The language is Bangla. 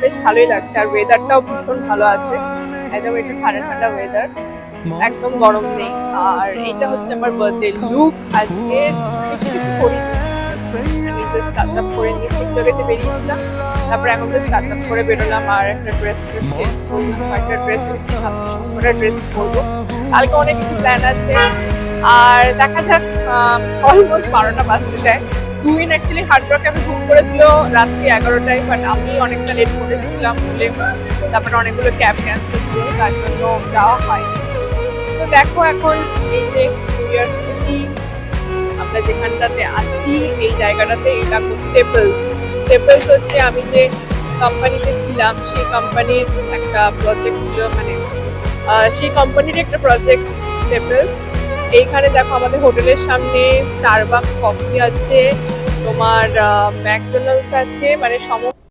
বেশ ভালোই লাগছে। আর ওয়েদারটাও ভীষণ ভালো আছে। একদম একটু ঠান্ডা ঠান্ডা ওয়েদার একদম গরম নেই। আর এটা হচ্ছে আমার বার্থডে লুক আজকে টাচ আপ করে নিয়েছি। একটু আগে যে বেরিয়েছিলাম, তারপরে এখন জাস্ট টাচ আপ করে বেরোলাম। আর একটা ড্রেস একটা ড্রেস সুন্দর ড্রেস পরবো। কালকে অনেক কিছু প্ল্যান আছে। আর দেখা যাক অলমোস্ট বারোটা বাজতে যায়। টুইন অ্যাকচুয়ালি হার্ড রকে আমি বুক করেছিল রাত্রি এগারোটায় বাট আমি অনেকটা লেট করেছিলাম, বলে তারপরে অনেকগুলো ক্যাব ক্যান্সেল করে তার জন্য যাওয়া হয়নি। তো দেখো এখন এই যে নিউ ইয়র্ক সিটি আমরা যেখানটাতে আছি, এই জায়গাটাতে এটা স্টেপলস স্টেপলস হচ্ছে আমি যে কোম্পানিতে ছিলাম, সেই কোম্পানির একটা প্রজেক্ট ছিল মানে সেই কোম্পানির একটা প্রজেক্ট স্টেপলস এইখানে দেখো আমাদের হোটেলের সামনে স্টারবাক্স কফি আছে তোমার ম্যাকডোনাল্ডস আছে মানে সমস্ত